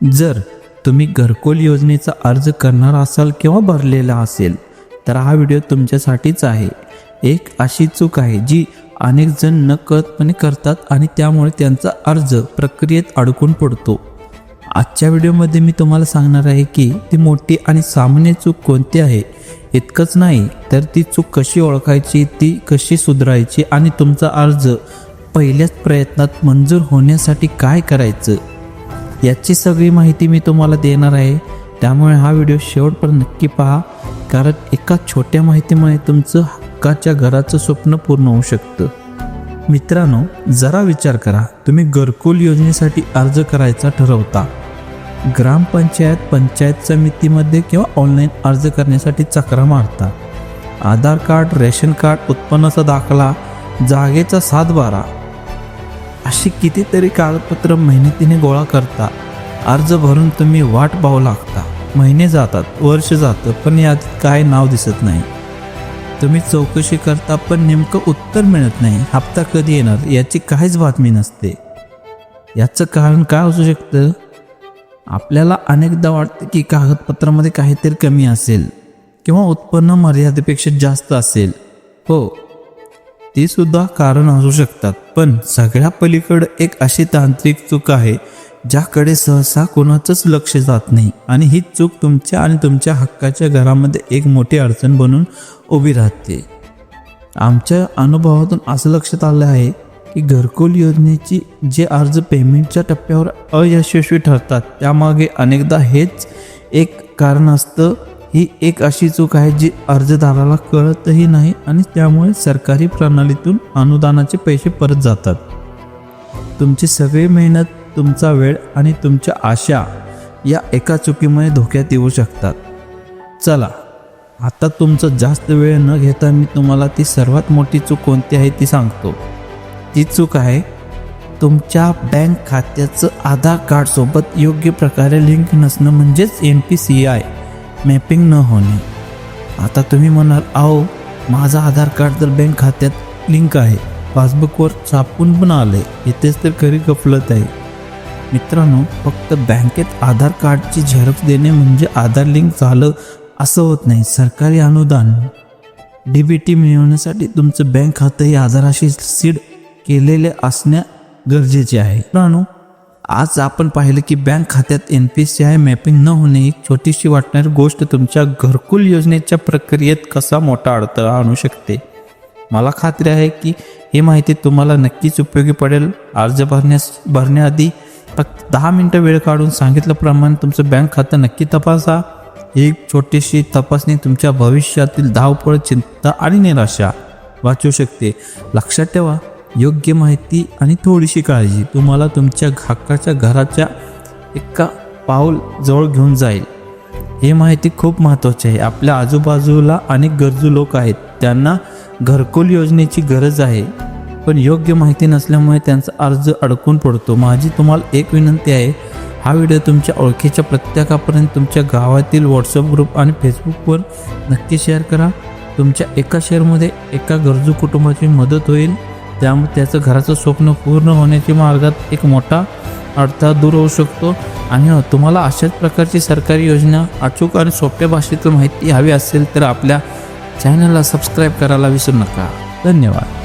जर तुम्ही घरकुल योजनेचा अर्ज करणार असाल किंवा भरलेला असेल तर हा व्हिडिओ तुमच्यासाठीच आहे. एक अशी चूक आहे जी अनेक जण नकळतपणे करतात आणि त्यामुळे त्यांचा अर्ज प्रक्रियेत अडकून पडतो. आजच्या व्हिडिओमध्ये मी तुम्हाला सांगणार आहे की ती मोठी आणि सामान्य चूक कोणती आहे इतकंच नाही तर ती चूक कशी ओळखायची ती कशी सुधारायची आणि तुमचा अर्ज पहिल्याच प्रयत्नात मंजूर होण्यासाठी काय करायचं? याची सगळी माहिती मी तुम्हाला देणार आहे. त्यामुळे हा व्हिडिओ शेवटपर्यंत नक्की पहा. कारण एका छोट्या माहितीमुळे तुमचं हक्काच्या घराचं स्वप्न पूर्ण होऊ शकतं. मित्रांनो जरा विचार करा. तुम्ही घरकुल योजनेसाठी अर्ज करायचा ठरवता. ग्रामपंचायत पंचायत समितीमध्ये किंवा ऑनलाईन अर्ज करण्यासाठी चक्रा मारता. आधार कार्ड रेशन कार्ड उत्पन्नाचा दाखला जागेचा सातबारा अशी कितीतरी कागदपत्र मेहनतीने गोळा करता. अर्ज भरून तुम्ही वाट पाहू लागता. महिने जातात वर्ष जातं पण यात काय नाव दिसत नाही. तुम्ही चौकशी करता पण नेमकं उत्तर मिळत नाही. हप्ता कधी येणार याची काहीच बातमी नसते. याचं कारण काय असू शकतं? आपल्याला अनेकदा वाटतं की कागदपत्रामध्ये काहीतरी कमी असेल किंवा उत्पन्न मर्यादेपेक्षा जास्त असेल. हो ते सुद्धा कारण असू शकतात. पण सगळ्या पलीकडं एक अशी तांत्रिक चूक आहे ज्याकडे सहसा कोणाचंच लक्ष जात नाही. आणि ही चूक तुमच्या आणि तुमच्या हक्काच्या घरामध्ये एक मोठी अडचण बनून उभी राहते. आमच्या अनुभवातून असं लक्षात आलं आहे की घरकुल योजनेची जे अर्ज पेमेंटच्या टप्प्यावर अयशस्वी ठरतात त्यामागे अनेकदा हेच एक कारण असतं ही एक अशी चूक आहे जी अर्जदाराला कळतही नाही आणि त्यामुळे सरकारी प्रणालीतून अनुदानाचे पैसे परत जातात. तुमची सगळी मेहनत तुमचा वेळ आणि तुमच्या आशा या एका चुकीमुळे धोक्यात येऊ शकतात. चला आता तुमचं जास्त वेळ न घेता मी तुम्हाला ती सर्वात मोठी चूक कोणती आहे ती सांगतो. ती चूक आहे तुमच्या बँक खात्याचं आधार कार्डसोबत योग्य प्रकारे लिंक नसणं म्हणजेच N P C I. Mapping न होणे. आता तुम्ही म्हणाल आहो माझा आधार कार्ड तर बँक खात्यात लिंक आहे. पासबुकवर छापून पण आले इथेच तर खरी गफलत आहे. मित्रांनो फक्त बँकेत आधार कार्डची झेरक्स देणे म्हणजे आधार लिंक झालं असं होत नाही. सरकारी अनुदान. डी बी टी मिळवण्यासाठी तुमचं बँक खातं हे आधाराशी सीड केलेले असण्या गरजेचे आहे. मित्रांनो आज आपण पाहिलं की बँक खात्यात N P C I mapping न होणे एक छोटीशी वाटणारी गोष्ट तुमच्या घरकुल योजनेच्या प्रक्रियेत कसा मोठा अडथळा आणू शकते? मला खात्री आहे की ही माहिती तुम्हाला नक्कीच उपयोगी पडेल. अर्ज भरण्यास भरण्याआधी फक्त दहा मिनटं वेळ काढून सांगितल्याप्रमाणे तुमचं बँक खातं नक्की तपासा. ही छोटीशी तपासणी तुमच्या भविष्यातील धावपळ चिंता आणि निराशा वाचू शकते. लक्षात ठेवा योग्य माहिती आणि थोडीशी काळजी तुम्हाला तुमच्या हक्काच्या घराच्या एका पाऊल जवळ घेऊन जाईल. हे माहिती खूप महत्त्वाची आहे. आपल्या आजूबाजूला अनेक गरजू लोक आहेत. त्यांना घरकुल योजनेची गरज आहे. पण योग्य माहिती नसल्यामुळे त्यांचा अर्ज अडकून पडतो. माझी तुम्हाला एक विनंती आहे. हा व्हिडिओ तुमच्या ओळखीच्या प्रत्येकापर्यंत तुमच्या गावातील व्हॉट्सअप ग्रुप आणि फेसबुकवर नक्की शेअर करा. तुमच्या एका शेअरमध्ये एका गरजू कुटुंबाची मदत होईल. त्यामुळे त्याचं घराचं स्वप्न पूर्ण होण्याच्या मार्गात एक मोठा अडथळा दूर होऊ शकतो. आणि हो, तुम्हाला अशाच प्रकारची सरकारी योजना अचूक आणि सोप्या भाषेतून माहिती हवी असेल तर आपल्या चॅनलला सबस्क्राईब करायला विसरू नका. धन्यवाद.